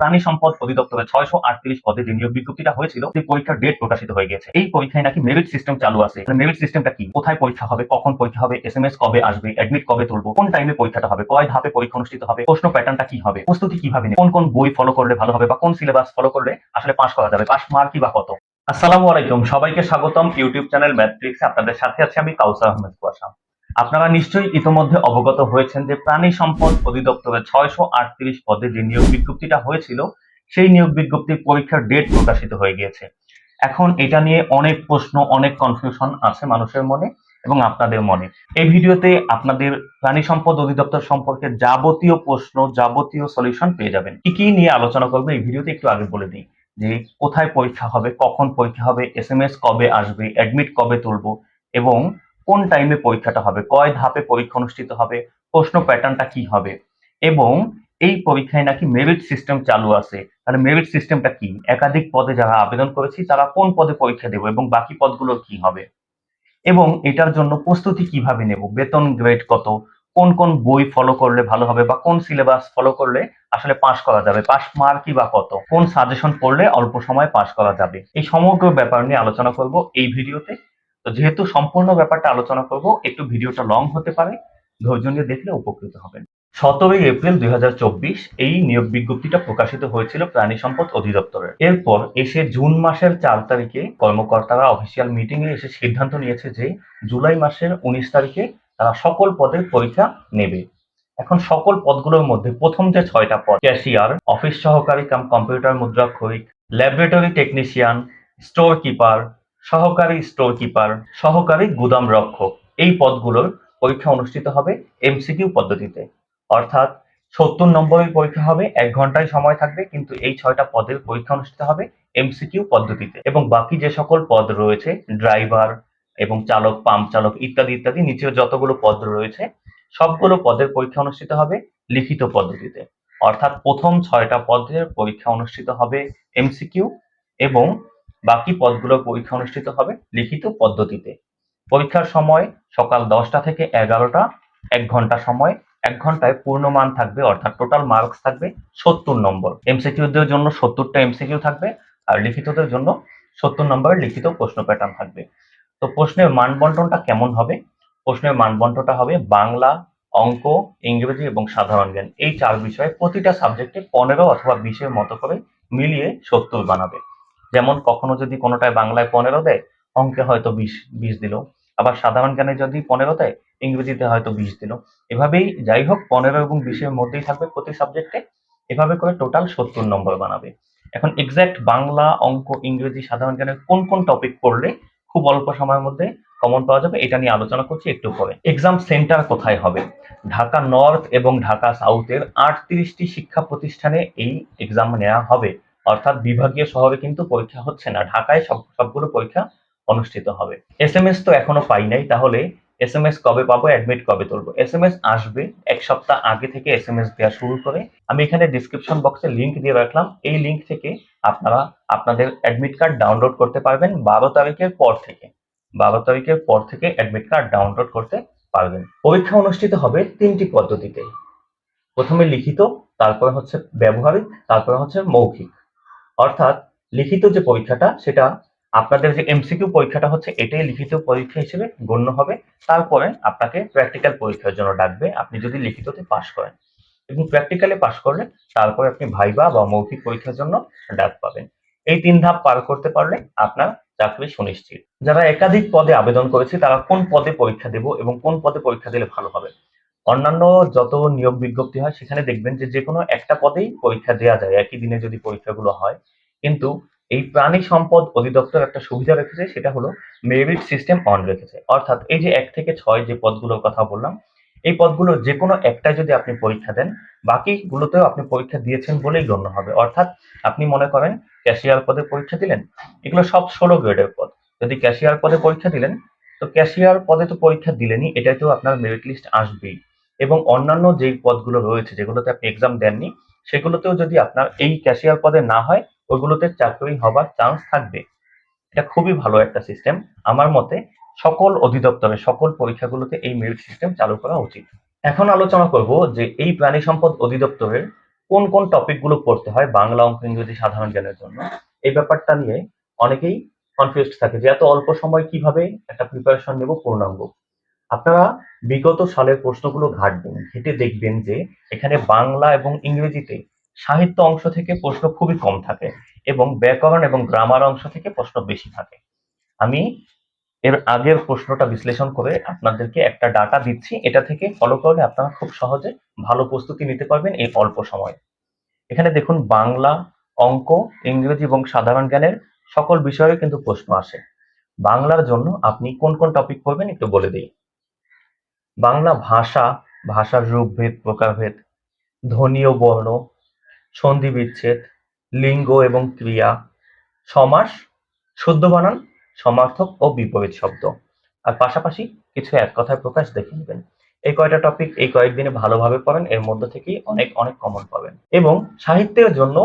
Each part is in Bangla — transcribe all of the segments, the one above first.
প্রাণী সম্পদ অধিদপ্তরের ছয়শো আটত্রিশ পদে যে নিয়োগ বিজ্ঞপ্তিটা হয়েছিল, সেই পরীক্ষার ডেট প্রকাশিত হয়ে গেছে এই পরীক্ষায় নাকি মেরিট সিস্টেম চালু আছে। মেরিট সিস্টেমটা কি? কোথায় পরীক্ষা হবে? কখন পরীক্ষা হবে? এস এম এস কবে আসবে? অ্যাডমিট কবে তুলবো? কোন টাইমে পরীক্ষাটা হবে? কয় ধাপে পরীক্ষা অনুষ্ঠিত হবে? প্রশ্ন প্যাটার্নটা কি হবে? প্রস্তুতি কীভাবে? কোন কোন বই ফলো করলে ভালো হবে বা কোন সিলেবাস ফলো করলে আসলে পাশ করা যাবে? পাস মার্কই বা কত? আসসালামু আলাইকুম। সবাইকে স্বাগতম ইউটিউব চ্যানেল ম্যাট্রিক্সে আপনাদের সাথে আছি আমি কাউসার আহমেদ কুয়াশা। আপনারা নিশ্চয়ই ইতোমধ্যে অবগত হয়েছেন যে প্রাণী সম্পদ অধিদপ্তরের ছয়শো আটত্রিশ পদে যে নিয়োগ বিজ্ঞপ্তিটা হয়েছিল, সেই নিয়োগ বিজ্ঞপ্তির পরীক্ষার ডেট প্রকাশিত হয়ে গিয়েছে। এখন এটা নিয়ে অনেক প্রশ্ন, অনেক কনফিউশন আছে মানুষের মনে এবং আপনাদের মনে। এই ভিডিওতে আপনাদের প্রাণী সম্পদ অধিদপ্তর সম্পর্কে যাবতীয় প্রশ্ন, যাবতীয় সলিউশন পেয়ে যাবেন। কি কি নিয়ে আলোচনা করব এই ভিডিওতে একটু আগে বলে দিই যে কোথায় পরীক্ষা হবে, কখন পরীক্ষা হবে এস এম এস কবে আসবে অ্যাডমিট কবে তুলবো এবং কোন টাইমে পরীক্ষাটা হবে, কয় ধাপে পরীক্ষা অনুষ্ঠিত হবে, প্রশ্ন প্যাটার্নটা কি হবে? এবং এই পরীক্ষায় নাকি মেরিট সিস্টেম চালু আছে। তাহলে মেরিট সিস্টেমটা কি? একাধিক পদে যারা আবেদন করেছি, তারা কোন পদে পরীক্ষা দেবো এবং বাকি পদগুলোর কি হবে? এবং এটার জন্য প্রস্তুতি কীভাবে নেব? বেতন গ্রেড কত? কোন কোন বই ফলো করলে ভালো হবে বা কোন সিলেবাস ফলো করলে আসলে পাশ করা যাবে? পাস মার্কই বা কত? কোন সাজেশন পড়লে অল্প সময় পাশ করা যাবে? এই সমগ্র ব্যাপার নিয়ে আলোচনা করব এই ভিডিওতে তো যেহেতু সম্পূর্ণ ব্যাপারটা আলোচনা করব, একটু ভিডিওটা লং হতে পারে, ধৈর্য নিয়ে দেখলে উপকৃত হবেন। সতেরোই এপ্রিল দুই হাজার চব্বিশ এই নিয়োগ বিজ্ঞপ্তিটা প্রকাশিত হয়েছিল প্রাণী সম্পদ অধিদপ্তরের। এরপর এসে জুন মাসের চার তারিখে কর্মকর্তারা অফিসিয়াল মিটিং এ এসে সিদ্ধান্ত নিয়েছে যে জুলাই মাসের উনিশ তারিখে তারা সকল পদের পরীক্ষা নেবে। এখন সকল পদগুলোর মধ্যে প্রথম যে ছয়টা পদ ক্যাশিয়ার অফিস সহকারী কাম কম্পিউটার মুদ্রাক্ষরিক ল্যাবরেটরি টেকনিশিয়ান স্টোর কিপার সহকারী স্টোর কিপার সহকারী গুদাম রক্ষক। এই পদগুলোর পরীক্ষা অনুষ্ঠিত হবে এমসিকিউ পদ্ধতিতে। অর্থাৎ সত্তর নম্বরের পরীক্ষা হবে, এক ঘন্টায় সময় থাকবে, কিন্তু এই ছয়টা পদের পরীক্ষা অনুষ্ঠিত হবে এমসিকিউ পদ্ধতিতে। এবং বাকি যে সকল পদ রয়েছে ড্রাইভার এবং চালক পাম্প চালক ইত্যাদি ইত্যাদি, নিচেও যতগুলো পদ রয়েছে, সবগুলো পদের পরীক্ষা অনুষ্ঠিত হবে লিখিত পদ্ধতিতে। অর্থাৎ প্রথম ছয়টা পদের পরীক্ষা অনুষ্ঠিত হবে এমসিকিউ এবং বাকি পদগুলোর পরীক্ষা অনুষ্ঠিত হবে লিখিত পদ্ধতিতে। পরীক্ষার সময় সকাল দশটা থেকে এগারোটা, এক ঘণ্টা সময়, এক ঘন্টায় পূর্ণমান থাকবে, অর্থাৎ টোটাল মার্কস থাকবে সত্তর নম্বর। এমসিকিউদের জন্য সত্তরটা এমসিকিউ থাকবে আর লিখিতদের জন্য সত্তর নম্বরের লিখিত প্রশ্ন প্যাটার্ন থাকবে। তো প্রশ্নের মান বন্টনটা কেমন হবে? প্রশ্নের মান বন্টনটা হবে বাংলা, অঙ্ক, ইংরেজি এবং সাধারণ জ্ঞান। এই চার বিষয়ে প্রতিটা সাবজেক্টে পনেরো অথবা বিশের মতো করে মিলিয়ে সত্তর বানাবে। যেমন কখনো যদি কোনোটায় বাংলায় পনেরো দেয়, অঙ্কে হয়তো বিশ বিশ দিল। আবার সাধারণ জ্ঞানে যদি পনেরো দেয়, ইংরেজিতে হয়তো বিশ দিল। এভাবেই যাই হোক, পনেরো এবং বিশের মধ্যেই থাকবে প্রতি সাবজেক্টে এভাবে করে টোটাল সত্তর নম্বর বানাবে। এখন এক্সাক্ট বাংলা, অঙ্ক, ইংরেজি, সাধারণ জ্ঞানের কোন কোন টপিক পড়লে খুব অল্প সময়ের মধ্যে কমন পাওয়া যাবে, এটা নিয়ে আলোচনা করছি একটু পরে। এক্সাম সেন্টার কোথায় হবে? ঢাকা নর্থ এবং ঢাকা সাউথের আটত্রিশটি শিক্ষা প্রতিষ্ঠানে এই এক্সাম নেওয়া হবে। অর্থাৎ বিভাগীয় শহরে কিন্তু পরীক্ষা হচ্ছে না। ঢাকায় সব, সবগুলো পরীক্ষা অনুষ্ঠিত হবে। এস এম এস তো এখনও পাই নাই, তাহলে এস এম এস কবে পাবো অ্যাডমিট কবে তুলবো? এস এম এস আসবে এক সপ্তাহ আগে থেকে এস এম এস দেওয়া শুরু করে। আমি এখানে ডিসক্রিপশন বক্সে লিঙ্ক দিয়ে রাখলাম। এই লিঙ্ক থেকে আপনারা আপনাদের অ্যাডমিট কার্ড ডাউনলোড করতে পারবেন বারো তারিখের পর থেকে। বারো তারিখের পর থেকে অ্যাডমিট কার্ড ডাউনলোড করতে পারবেন। পরীক্ষা অনুষ্ঠিত হবে তিনটি পদ্ধতিতে। প্রথমে লিখিত, তারপরে হচ্ছে ব্যবহারিক, তারপরে হচ্ছে মৌখিক। অর্থাৎ লিখিত যে পরীক্ষাটা, সেটা আপনাদের যে এমসিকিউ পরীক্ষাটা হচ্ছে, এটাই লিখিত পরীক্ষা হিসেবে গণ্য হবে। তারপরে আপনাকে প্র্যাকটিক্যাল পরীক্ষার জন্য ডাকবে। আপনি যদি লিখিততে পাশ করেন এবং প্র্যাকটিক্যালে পাশ করলে, তারপরে আপনি ভাইবা বা মৌখিক পরীক্ষার জন্য ডাক পাবেন। এই তিন ধাপ পার করতে পারলে আপনার চাকরি সুনিশ্চিত। যারা একাধিক পদে আবেদন করেছে, তারা কোন পদে পরীক্ষা দেব এবং কোন পদে পরীক্ষা দিলে ভালো হবে? অন্যান্য যত নিয়োগ বিজ্ঞপ্তি হয়, সেখানে দেখবেন যে যে কোনো একটা পদেই পরীক্ষা দেওয়া যায়। একই দিনে যদি পরীক্ষাগুলো হয়। কিন্তু এই প্রাণী সম্পদ অধিদপ্তর একটা সুবিধা রেখেছে, সেটা হলো মেরিট সিস্টেম অন রেখেছে। অর্থাৎ এই যে এক থেকে ছয় যে পদগুলোর কথা বললাম, এই পদগুলো যে কোনো একটাই যদি আপনি পরীক্ষা দেন, বাকিগুলোতেও আপনি পরীক্ষা দিয়েছেন বলেই গণ্য হবে। অর্থাৎ আপনি মনে করেন ক্যাশিয়ার পদে পরীক্ষা দিলেন, এগুলো সব ষোলো গ্রেডের পদ। যদি ক্যাশিয়ার পদে পরীক্ষা দিলেন, তো ক্যাশিয়ার পদে তো পরীক্ষা দিলেনই, এটাতেও আপনার মেরিট লিস্ট আসবেই। এবং অন্যান্য যেই পদগুলো রয়েছে, যেগুলোতে আপনি এক্সাম দেননি, সেগুলোতেও যদি আপনার এই ক্যাশিয়ার পদে না হয় ওইগুলোতে চাকরি হবার চান্স থাকবে। এটা খুবই ভালো একটা সিস্টেম আমার মতে সকল অধিদপ্তরে, সকল পরীক্ষাগুলোতে এই মেরিট সিস্টেম চালু করা উচিত। এখন আলোচনা করব যে এই প্রাণী সম্পদ অধিদপ্তরের কোন কোন টপিকগুলো পড়তে হয় বাংলা, অঙ্ক, ইংরেজি, সাধারণ জ্ঞানের জন্য। এই ব্যাপারটা নিয়ে অনেকেই কনফিউজড থাকে যে এত অল্প সময় কীভাবে একটা প্রিপারেশন নেব পূর্ণাঙ্গ। আপনারা বিগত সালের প্রশ্নগুলো ঘাটবেন, ঘেটে দেখবেন যে এখানে বাংলা এবং ইংরেজিতে সাহিত্য অংশ থেকে প্রশ্ন খুবই কম থাকে এবং ব্যাকরণ এবং গ্রামার অংশ থেকে প্রশ্ন বেশি থাকে। আমি এর আগের প্রশ্নটা বিশ্লেষণ করে আপনাদেরকে একটা ডাটা দিচ্ছি, এটা থেকে ফলো করলে আপনারা খুব সহজে ভালো প্রস্তুতি নিতে পারবেন এই অল্প সময়ে। এখানে দেখুন, বাংলা অঙ্ক, ইংরেজি এবং সাধারণ জ্ঞানের সকল বিষয়ে কিন্তু প্রশ্ন আসে। বাংলার জন্য আপনি কোন কোন টপিক পড়বেন একটু বলে দিই। বাংলা ভাষা, ভাষার রূপভেদ প্রকারভেদ, ধ্বনি ও বর্ণ সন্ধি বিচ্ছেদ, লিঙ্গ এবং ক্রিয়া, সমাস, শুদ্ধ বানান, সমার্থক ও বিপরীত শব্দ। আর পাশাপাশি কিছু এক কথায় প্রকাশ দেখে নেবেন। এই কয়টা টপিক এই কয়েকদিনে ভালোভাবে পড়েন, এর মধ্যে থেকেই অনেক অনেক কমন পাবেন। এবং সাহিত্যের জন্য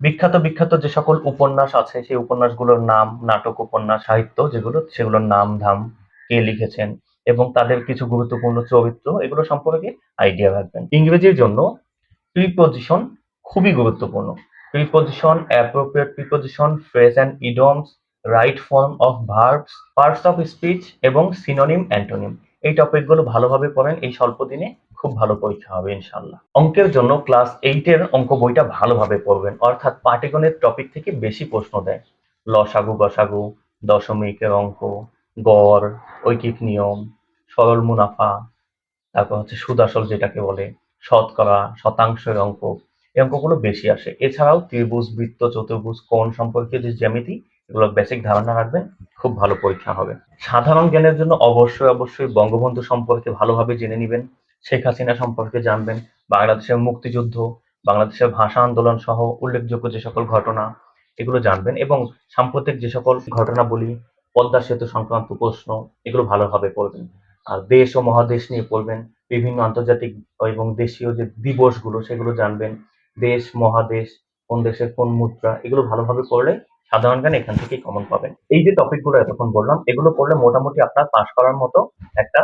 বিখ্যাত বিখ্যাত যে সকল উপন্যাস আছে, সেই উপন্যাসগুলোর নাম, নাটক, উপন্যাস, সাহিত্য যেগুলো, সেগুলোর নাম, ধাম কে লিখেছেন এবং তাদের কিছু গুরুত্বপূর্ণ চরিত্র, এগুলো সম্পর্কে আইডিয়া রাখবেন। ইংরেজির জন্য প্রিপোজিশন খুবই গুরুত্বপূর্ণ। Preposition appropriate preposition phrase and idioms right form of verbs parts of speech এবং সিনোনিম অ্যান্টোনিম এই টপিকগুলো ভালোভাবে পড়েন, এই স্বল্প দিনে খুব ভালো পরীক্ষা হবে ইনশাল্লাহ অঙ্কের জন্য ক্লাস এইটের অঙ্ক বইটা ভালোভাবে পড়বেন, অর্থাৎ পাটিগণের টপিক থেকে বেশি প্রশ্ন দেয় লসাগু, গসাগু, দশমিকের অঙ্ক, গড়, ঐকিক নিয়ম সরল মুনাফা, তারপর হচ্ছে সুদাসল যেটাকে বলে, শতকরা শতাংশের অঙ্ক এই অঙ্কগুলো বেশি আসে। এছাড়াও ত্রিভুজ, বৃত্ত, চতুর্ভুজ, কোণ সম্পর্কে যে জ্যামিতি, এগুলো বেসিক ধারণা রাখবেন, খুব ভালো পরীক্ষা হবে। সাধারণ জ্ঞানের জন্য অবশ্যই অবশ্যই বঙ্গবন্ধু সম্পর্কে ভালোভাবে জেনে নেবেন, শেখ হাসিনা সম্পর্কে জানবেন, বাংলাদেশের মুক্তিযুদ্ধ, বাংলাদেশের ভাষা আন্দোলন সহ উল্লেখযোগ্য যে সকল ঘটনা, এগুলো জানবেন এবং সাম্প্রতিক যে সকল ঘটনাবলী পদ্মা সেতু সংক্রান্ত প্রশ্ন, এগুলো ভালোভাবে পড়বেন। দেশ ও মহাদেশ নিয়ে পড়বেন বিভিন্ন আন্তর্জাতিক এবং দেশীয় যে দিবসগুলো, সেগুলো জানবেন, দেশ, মহাদেশ, কোন দেশের কোন মুদ্রা, এগুলো ভালোভাবে পড়লে সাধারণ জ্ঞান এখান থেকে কমন পাবেন। এই যে টপিকগুলো এতক্ষণ বললাম, এগুলো পড়লে মোটামুটি আপনার পাশ করার মতো একটা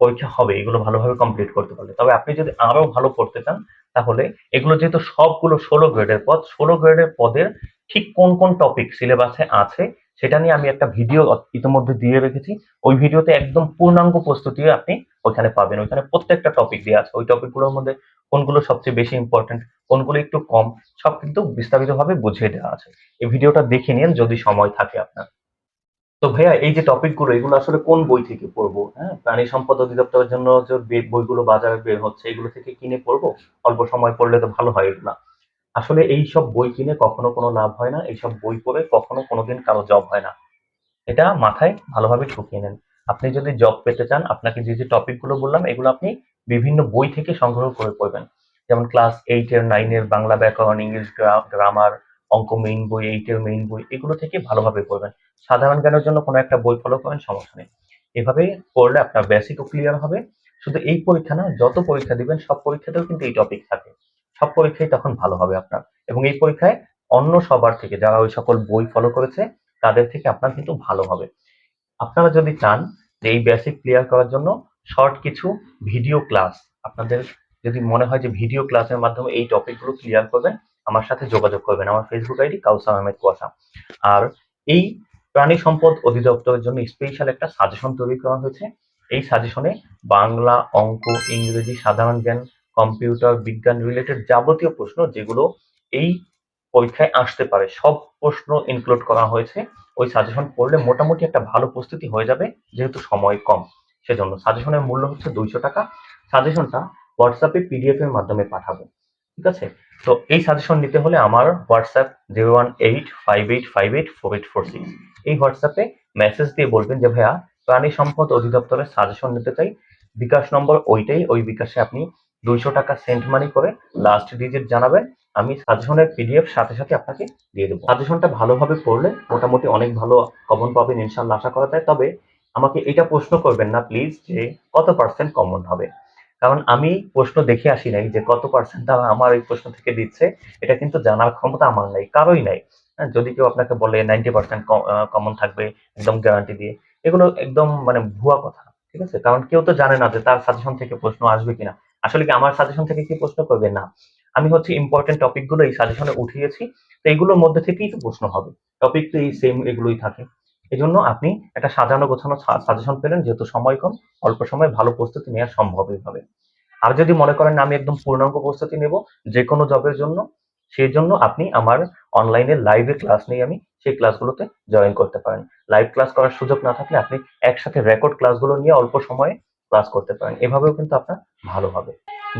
পরীক্ষা হবে, এগুলো ভালোভাবে কমপ্লিট করতে পারলে। তবে আপনি যদি আরও ভালো পড়তে চান, তাহলে এগুলো যেহেতু সবগুলো ষোলো গ্রেডের পদ, ষোলো গ্রেডের পদের ঠিক কোন কোন টপিক সিলেবাসে আছে সেটা নিয়ে আমি একটা ভিডিও ইতিমধ্যে দিয়ে রেখেছি। ওই ভিডিওতে একদম পূর্ণাঙ্গ প্রস্তুতি আপনি ওইখানে পাবেন। ওইখানে প্রত্যেকটা টপিক দেওয়া আছে। ওই টপিকগুলোর মধ্যে কোনগুলো সবচেয়ে বেশি ইম্পর্টেন্ট কোনগুলো একটু কম, সব কিন্তু বিস্তারিতভাবে বুঝিয়ে দেওয়া আছে। এই ভিডিওটা দেখে নিন যদি সময় থাকে আপনার। তো ভাইয়া, এই যে টপিকগুলো এগুলো আসলে কোন বই থেকে পড়ব? হ্যাঁ প্রাণী সম্পদ অধিদপ্তরের জন্য যে বইগুলো বাজারে বের হচ্ছে, এগুলো থেকে কিনে পড়ব? অল্প সময় পড়লে তো ভালো হয়, এগুলা। আসলে এই সব বই কিনে কখনো কোনো লাভ হয় না, এইসব বই পড়ে কখনো কোনোদিন কারও জব হয় না। এটা মাথায় ভালোভাবে ঢুকিয়ে নেন। আপনি যদি জব পেতে চান, আপনাকে যে যে টপিকগুলো বললাম, এগুলো আপনি বিভিন্ন বই থেকে সংগ্রহ করে পড়বেন। যেমন ক্লাস এইট এর নাইন এর, বাংলা ব্যাকরণ ইংলিশ গ্রামার অঙ্ক মেইন বই এইট এর মেইন বই, এগুলো থেকে ভালোভাবে পড়বেন। সাধারণ জ্ঞানের জন্য কোনো একটা বই ফলো করেন, সমস্যা নেই। এভাবে পড়লে আপনার বেসিকও ক্লিয়ার হবে। শুধু এই পরীক্ষা না, যত পরীক্ষা দিবেন, সব পরীক্ষাতেও কিন্তু এই টপিক থাকে। সব পরীক্ষাই তখন ভালো হবে আপনার। এবং এই পরীক্ষায় অন্য সবার থেকে যারা ওই সকল বই ফলো করেছে, তাদের থেকে আপনার কিন্তু ভালো হবে। আপনারা যদি চান যে এই বেসিক ক্লিয়ার করার জন্য শর্ট কিছু ভিডিও ক্লাস আপনাদের যদি মনে হয় যে ভিডিও ক্লাসের মাধ্যমে এই টপিকগুলো ক্লিয়ার করবেন, আমার সাথে যোগাযোগ করবেন। আমার ফেসবুক আইডি কাউসার আহমেদ কুয়াশা। আর এই প্রাণী সম্পদ অধিদপ্তরের জন্য স্পেশাল একটা সাজেশন তৈরি করা হয়েছে। এই সাজেশনে বাংলা, অঙ্ক, ইংরেজি, সাধারণ জ্ঞান কম্পিউটার বিজ্ঞান রিলেটেড যাবতীয় প্রশ্ন যেগুলো এই পরীক্ষায় আসতে পারে। সব প্রশ্ন ইনক্লুড করা হয়েছে। ওই সাজেশন পড়লে মোটামুটি একটা ভালো প্রস্তুতি হয়ে যাবে, যেহেতু সময় কম। সেজন্য সাজেশনের মূল্য হচ্ছে দুইশো টাকা। সাজেশনটা হোয়াটসঅ্যাপে পিডিএফ এর মাধ্যমে পাঠাবো। ঠিক আছে? তো এই সাজেশন নিতে হলে আমার WhatsApp zero one eight five eight five eight four eight four six এই হোয়াটসঅ্যাপে মেসেজ দিয়ে বলবেন যে, ভাইয়া, প্রাণী সম্পদ অধিদপ্তরের সাজেশন নিতে চাই। বিকাশ নম্বর ওইটাই, ওই বিকাশে আপনি দুইশো টাকা সেন্ট মানি করে লাস্ট ডিজিট জানাবেন। আমি সাজেশনের পিডিএফ সাথে সাথে আপনাকে দিয়ে দেবো। সাজেশনটা ভালোভাবে পড়লে মোটামুটি অনেক ভালো কমন পাবেন ইনশাল্লাহ আশা করা যায়। তবে আমাকে এটা প্রশ্ন করবেন না প্লিজ যে কত পার্সেন্ট কমন হবে? কারণ আমি প্রশ্ন দেখে আসি নাই যে কত পার্সেন্ট আমার এই প্রশ্ন থেকে দিচ্ছে। এটা কিন্তু জানার ক্ষমতা আমার নাই কারোই নাই। হ্যাঁ, যদি কেউ আপনাকে বলে নাইনটি পার্সেন্ট কমন থাকবে একদম গ্যারান্টি দিয়ে এগুলো একদম মানে ভুয়া কথা ঠিক আছে? কারণ কেউ তো জানে না যে তার সাজেশন থেকে প্রশ্ন আসবে কিনা। আসলে কি আমার সাজেশন থেকে কি প্রশ্ন করবে? না। আমি হচ্ছে ইম্পর্টেন্ট টপিকগুলো এই সাজেশনে উঠিয়েছি। তো এইগুলোর মধ্যে থেকেই তো প্রশ্ন হবে। টপিক তো এই সেম এগুলোই থাকে। এই জন্য আপনি একটা সাজানো গোছানো সাজেশন পেলেন, যেহেতু সময় কম, অল্প সময় ভালো প্রস্তুতি নেওয়া সম্ভব এইভাবে। আর যদি মনে করেন আমি একদম পূর্ণাঙ্গ প্রস্তুতি নেব যে কোনো জবের জন্য, সেই জন্য আপনি আমার অনলাইনে লাইভে ক্লাস নিয়ে আমি সেই ক্লাসগুলোতে জয়েন করতে পারেন। লাইভ ক্লাস করার সুযোগ না থাকলে আপনি একসাথে রেকর্ড ক্লাসগুলো নিয়ে অল্প সময়ে ক্লাস করতে পারেন। এভাবেও কিন্তু আপনার ভালো হবে।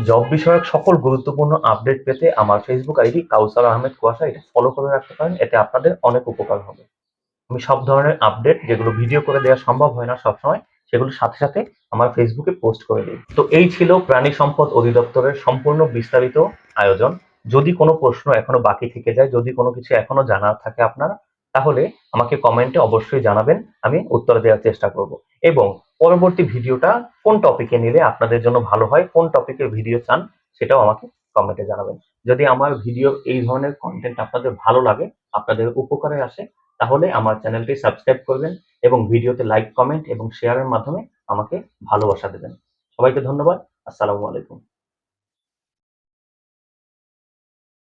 জব বিষয়ক সকল গুরুত্বপূর্ণ আপডেট পেতে আমার ফেসবুক আইডি কাউসার আহমেদ কুয়াশা, এটা ফলো করে রাখতে পারেন, এতে আপনাদের অনেক উপকার হবে। আমি সব ধরনের আপডেট যেগুলো ভিডিও করে দেওয়া সম্ভব হয় না সবসময় সেগুলোর সাথে সাথে আমার ফেসবুকে পোস্ট করে দিই তো এই ছিল প্রাণী সম্পদ অধিদপ্তরের সম্পূর্ণ বিস্তারিত আয়োজন। যদি কোনো প্রশ্ন এখনও বাকি থেকে যায়, যদি কোনো কিছু এখনও জানার থাকে আপনার, তাহলে আমাকে কমেন্টে অবশ্যই জানাবেন, আমি উত্তর দেওয়ার চেষ্টা করব। এবং পরবর্তী ভিডিওটা কোন টপিকে নিলে আপনাদের জন্য ভালো হয়, কোন টপিকের ভিডিও চান সেটাও আমাকে কমেন্টে জানাবেন। যদি আমার ভিডিও এই ধরনের কন্টেন্ট আপনাদের ভালো লাগে, আপনাদের উপকারে আসে, তাহলে আমার চ্যানেলটি সাবস্ক্রাইব করবেন এবং ভিডিওতে লাইক কমেন্ট এবং শেয়ারের মাধ্যমে আমাকে ভালোবাসা দেবেন। সবাইকে ধন্যবাদ, আসসালামু আলাইকুম।